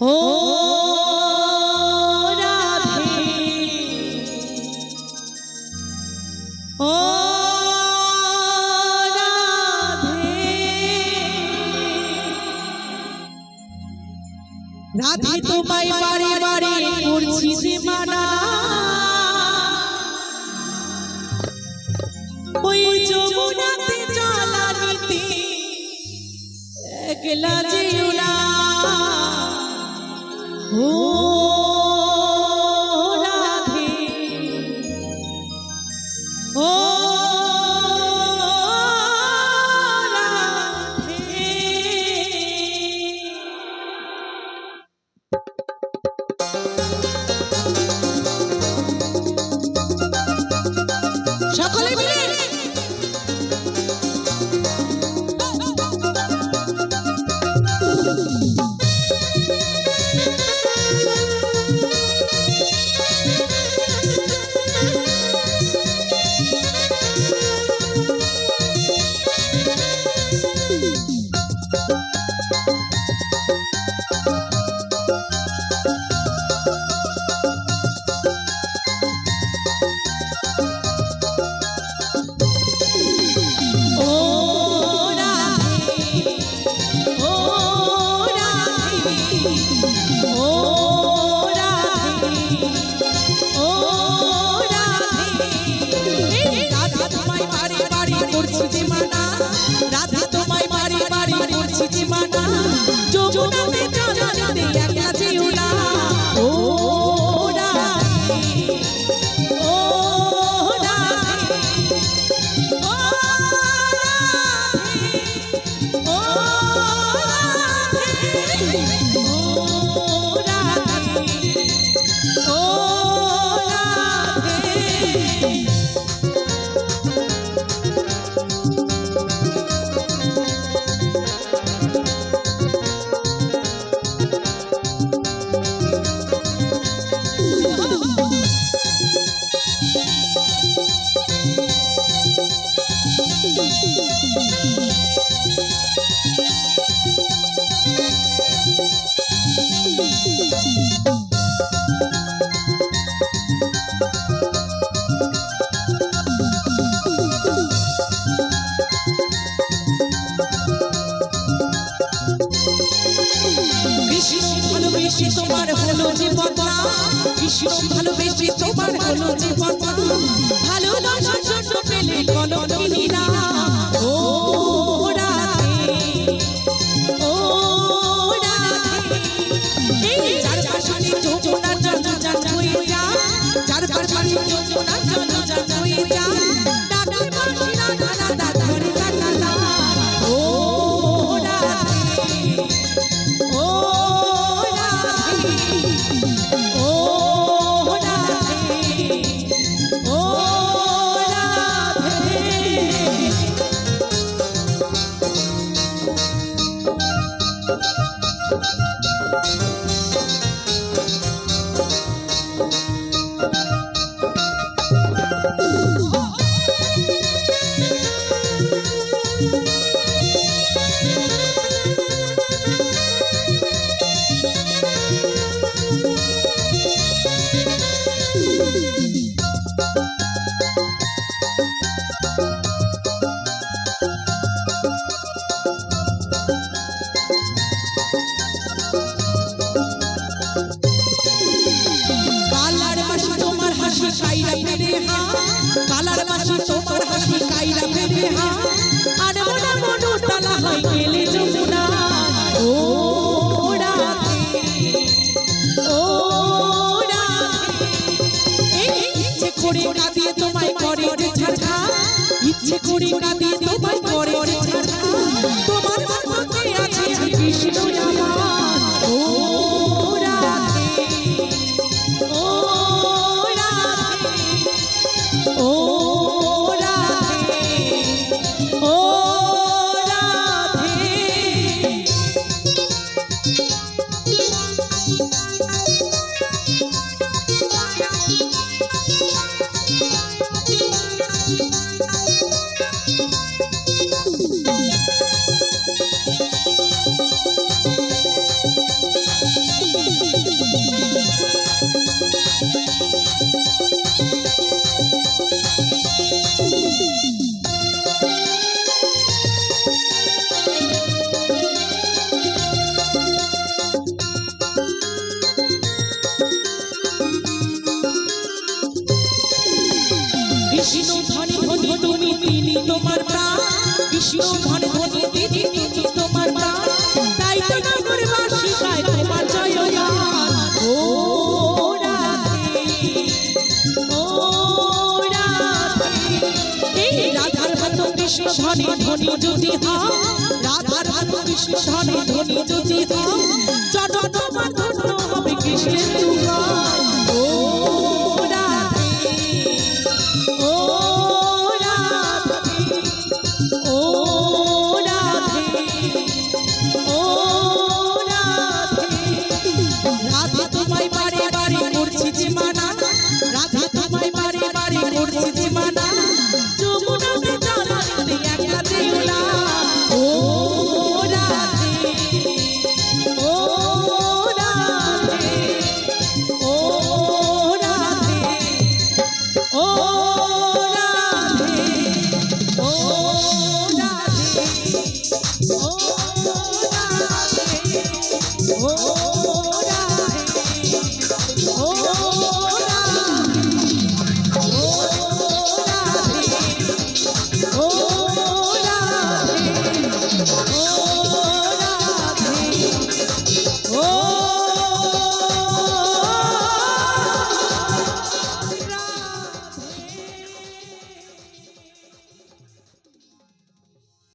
ও রাধে। ও রাধে। রাধে তোমায় বারে বারে করছি যে ওই যমুনাতে চালা একলা যেও না। ও বারে বারে করছি যে মানা ভালোবেসে তোমার হলো জীবন ভালো লাগার জন্য পেলে কলঙ্কিনী না ও রাধে ও রাধে। এই চার পাশে কালার ফেরে হা কালার মাসি তোমার হাসি কাইরা ফেরে হা আর মনে মনে টালা হয় গেলে যমুনা। ও রাধে ও রাধে। এই ইচ্ছে করে কাঁদিয়ে তোমায় করে ইচ্ছে করে কাঁদিয়ে সুধন ধ্বনি দিদি দিদি তোমার প্রাণ। তাই তো নগরবাসী গায় তোমার জয়গান ও রাধে ও রাধে। যদি হয়, রাধার তোমার ধন্য হবে কৃষ্ণের দুহাই বারে করছি